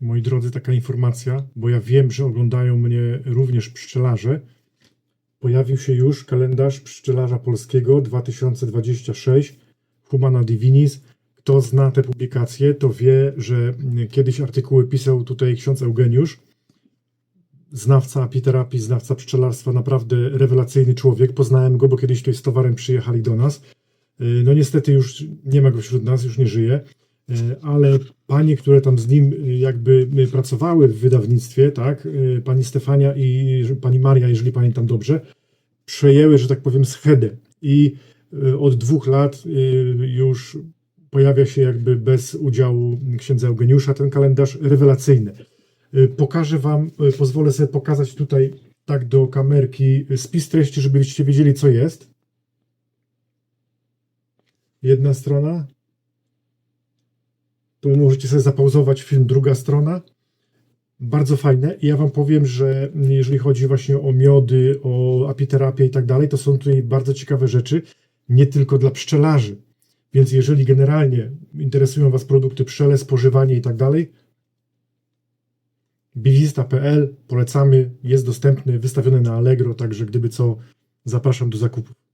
moi drodzy, taka informacja, bo ja wiem, że oglądają mnie również pszczelarze. Pojawił się już kalendarz pszczelarza polskiego 2026 Humana Divinis. Kto zna te publikacje, to wie, że kiedyś artykuły pisał tutaj ksiądz Eugeniusz, znawca apiterapii, znawca pszczelarstwa, naprawdę rewelacyjny człowiek. Poznałem go, bo kiedyś tutaj z towarem przyjechali do nas. No niestety już nie ma go wśród nas, już nie żyje, ale panie, które tam z nim yy, jakby yy, pracowały w wydawnictwie, tak, pani Stefania i pani Maria, jeżeli pamiętam dobrze, przejęły, że tak powiem, schedę i od dwóch lat już pojawia się jakby bez udziału księdza Eugeniusza ten kalendarz rewelacyjny. Pokażę Wam, pozwolę sobie pokazać tutaj tak do kamerki spis treści, żebyście wiedzieli, co jest. Jedna strona. Tu możecie sobie zapauzować film, druga strona. Bardzo fajne. I ja Wam powiem, że jeżeli chodzi właśnie o miody, o apiterapię i tak dalej, to są tutaj bardzo ciekawe rzeczy, nie tylko dla pszczelarzy. Więc jeżeli generalnie interesują Was produkty pszczele, spożywanie i tak dalej, Biwista.pl polecamy, jest dostępny, wystawiony na Allegro, także gdyby co, zapraszam do zakupów.